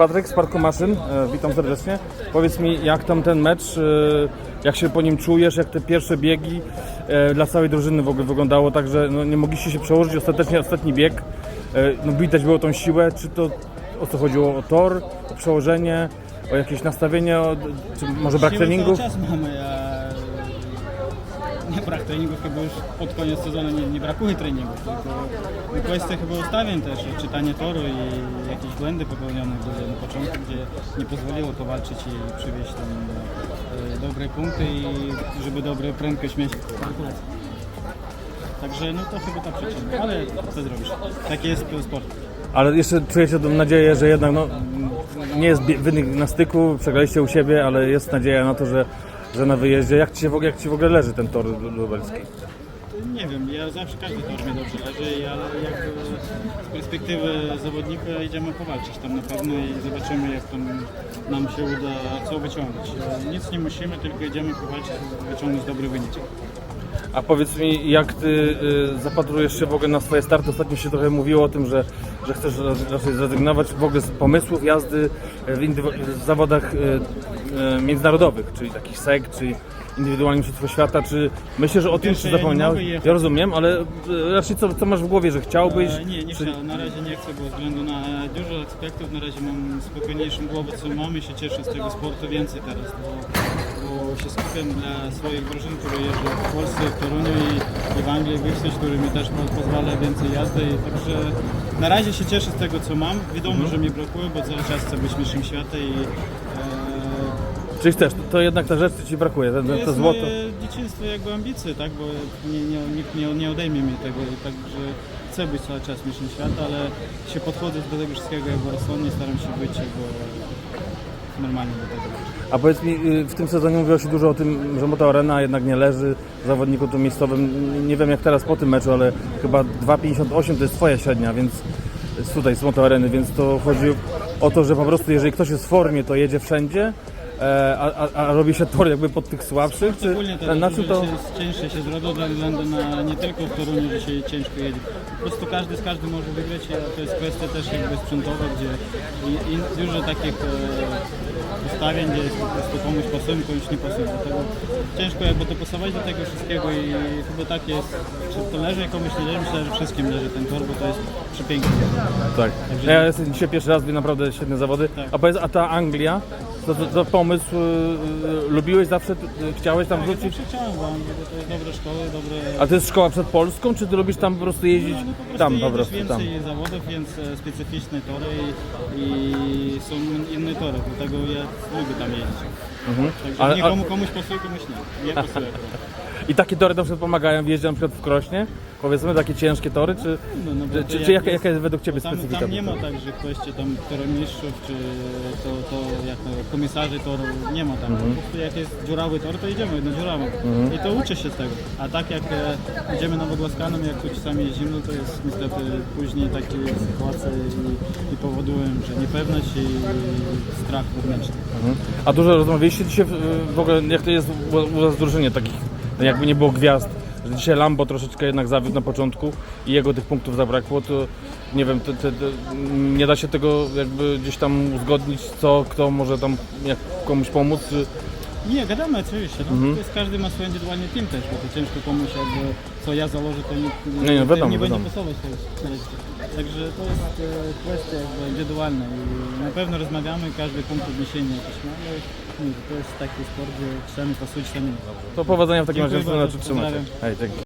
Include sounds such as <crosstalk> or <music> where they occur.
Patryk z Parku Maszyn, e, witam serdecznie. Powiedz mi, jak tam ten mecz, e, jak się po nim czujesz, jak te pierwsze biegi e, dla całej drużyny w ogóle wyglądało, także no, nie mogliście się przełożyć, ostatecznie ostatni bieg, no, widać było tą siłę, czy to o co chodziło, o tor, o przełożenie, o jakieś nastawienie, o, czy może brak Siły treningów? cały czas mamy, a nie brak treningów, chyba już pod koniec sezonu nie, nie brakuje treningów, tylko kwestia chyba ustawień też, czytanie toru i jakieś błędy popełnione były na początku, gdzie nie pozwoliło to walczyć i przywieźć tam e, dobre punkty i żeby dobre prędkość mieć. Także no to chyba ta przyczyna, ale co zrobisz, taki jest sport. Ale jeszcze czujecie nadzieję, że jednak no, nie jest wynik na styku, przegraliście u siebie, ale jest nadzieja na to, że, że na wyjeździe. Jak ci, się w ogóle, jak ci w ogóle leży ten tor lu- lubelski? Nie wiem, ja zawsze każdy tor mi dobrze leży, ale jak z perspektywy zawodnika idziemy powalczyć tam na pewno i zobaczymy jak tam nam się uda co wyciągnąć. Nic nie musimy, tylko idziemy powalczyć, wyciągnąć dobry wynik. A powiedz mi, jak ty y, zapatrujesz się w ogóle na swoje starty? Ostatnio się trochę mówiło o tym, że, że chcesz ra- raczej zrezygnować w ogóle z pomysłów jazdy w, w zawodach y, międzynarodowych, czyli takich SEG, czy indywidualnym mistrzostwo świata, czy myślę, że o tym nie zapomniałeś? Ja rozumiem, ale y, raczej co, co masz w głowie, że chciałbyś? E, Nie, nie czy... chciałem, na razie nie chcę, bo względu na dużo aspektów na razie mam spokojniejszą głowę co mam i się cieszę z tego sportu więcej teraz, bo, bo się skupiam dla swoich drużyn, które jeżdżą w Polsce, w Toruniu i, i w Anglii wyjść, który mi też po- pozwala więcej jazdy i także na razie się cieszę z tego co mam. Wiadomo, że mi brakuje, bo cały czas chcę być mistrzem świata i e, Czyli chcesz, to, to jednak ta rzecz ci brakuje, ten, to to jest złoto. dzieciństwo jakby ambicje, tak, bo nie, nie, nikt nie, nie odejmie mi tego i także chcę być cały czas mistrzem świata, ale się podchodzę do tego wszystkiego jakby rozsądnie, staram się być jakby normalnie do tego. A powiedz mi, y, w tym sezonie mówiło się dużo o tym, że Moto Arena jednak nie leży zawodniku tu miejscowym. Nie wiem jak teraz po tym meczu, ale chyba 2,58 to jest twoja średnia, więc tutaj z Moto Areny, więc to chodzi o to, że po prostu jeżeli ktoś jest w formie, to jedzie wszędzie, a, a, a robi się tor jakby pod tych słabszych, czy Ogólnie na czym to... się, cięższe się zrobiło ze względu na nie tylko w Toruniu, że się ciężko jedzie. Po prostu każdy z każdym może wygrać, a to jest kwestia też jakby sprzętowa, gdzie i, i dużo takich e, ustawień, gdzie jest po prostu komuś pasuje, komuś nie pasuje. Dlatego ciężko jakby dopasować do tego wszystkiego i chyba tak jest, czy to leży komuś nie leży, myślę, że wszystkim leży ten tor, bo to jest przepiękne. Tak. Ja jestem dzisiaj pierwszy raz, widzę naprawdę świetne zawody. Tak. A powiedz, a ta Anglia, to, to, to pomysł, y, y, lubiłeś zawsze, y, chciałeś tam ja chciałem, bo to jest dobre szkoły, dobre... A to jest szkoła przed Polską, czy ty lubisz tam po prostu jeździć? No, no po prostu tam po jedziesz prostu, tam. więcej zawodów, więc e, specyficzne tory i, i są inne tory, dlatego ja lubię tam jeździć. Także Ale- nie a- komu, komuś pasuje, komuś nie. Nie pasuje akurat. <laughs> I takie tory na przykład pomagają w jeździe na przykład w Krośnie? Powiedzmy takie ciężkie tory, czy, No, no, bo czy, czy, jak czy jaka, jest- jaka jest według Ciebie Tam, specyfika? tam nie ma tak, że kwestie tam tormistrzów czy to, to jak to, komisarzy toru, nie ma tam. Mhm. Po prostu jak jest dziurawy tor, to idziemy na dziurawą. I to uczę się z tego. A tak jak e, idziemy nowogłaskanem, jak tu czasami jeździmy, to jest niestety później takie sytuacje i, i powodują, że niepewność i, i strach wewnętrzny. Mhm. A dużo rozmawialiście dzisiaj w, w ogóle, jak to jest u, u Was w drużynie takich, jakby nie było gwiazd, że dzisiaj Lambo troszeczkę jednak zawiódł na początku i jego tych punktów zabrakło, to nie wiem, nie da się tego jakby gdzieś tam uzgodnić, co, kto może tam jak komuś pomóc, czy... Nie, gadamy oczywiście. No. Mhm. To jest, każdy ma swój indywidualny team też, bo to ciężko komuś jakby, co ja założę, to nie, Nie, nie, to wiadomo, nie będzie wiadomo. pasować też. Także to jest e, kwestia jakby indywidualna i na pewno rozmawiamy, każdy punkt odniesienia jakiś ma, ale nie, to jest taki sport, gdzie czasami pasuje, czasami nie. To powodzenia w takim razie, Dziękuję bardzo, czym trzymacie. pozdrawiam. Hej, dzięki.